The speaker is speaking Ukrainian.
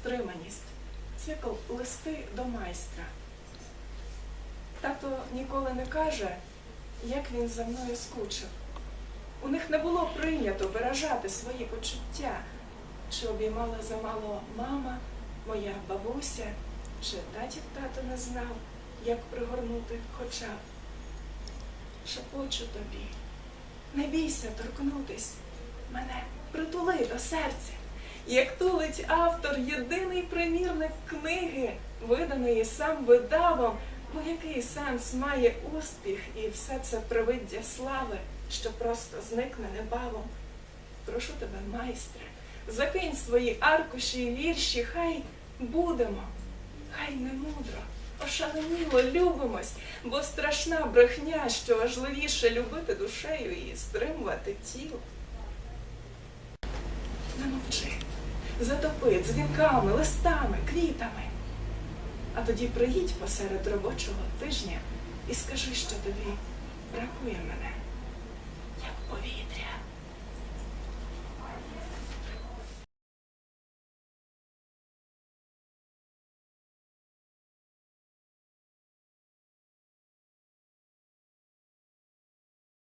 стриманість. Цикл листи до майстра. Тато ніколи не каже, як він за мною скучив. У них не було прийнято виражати свої почуття, чи обіймала замало мама, моя бабуся, чи татів тато не знав, як пригорнути хоча б. Шепочу тобі, не бійся торкнутись мене, притули до серця. Як тулить автор єдиний примірник книги, виданої сам видавом, бо який сенс має успіх і все це привиддя слави, що просто зникне небавом. Прошу тебе, майстре, закинь свої аркуші і вірші, хай будемо, хай не мудро, ошаленіло любимось, бо страшна брехня, що важливіше любити душею і стримувати тіло. Не мовчи, затопи дзвінками, листами, квітами. А тоді приїдь посеред робочого тижня і скажи, що тобі бракує.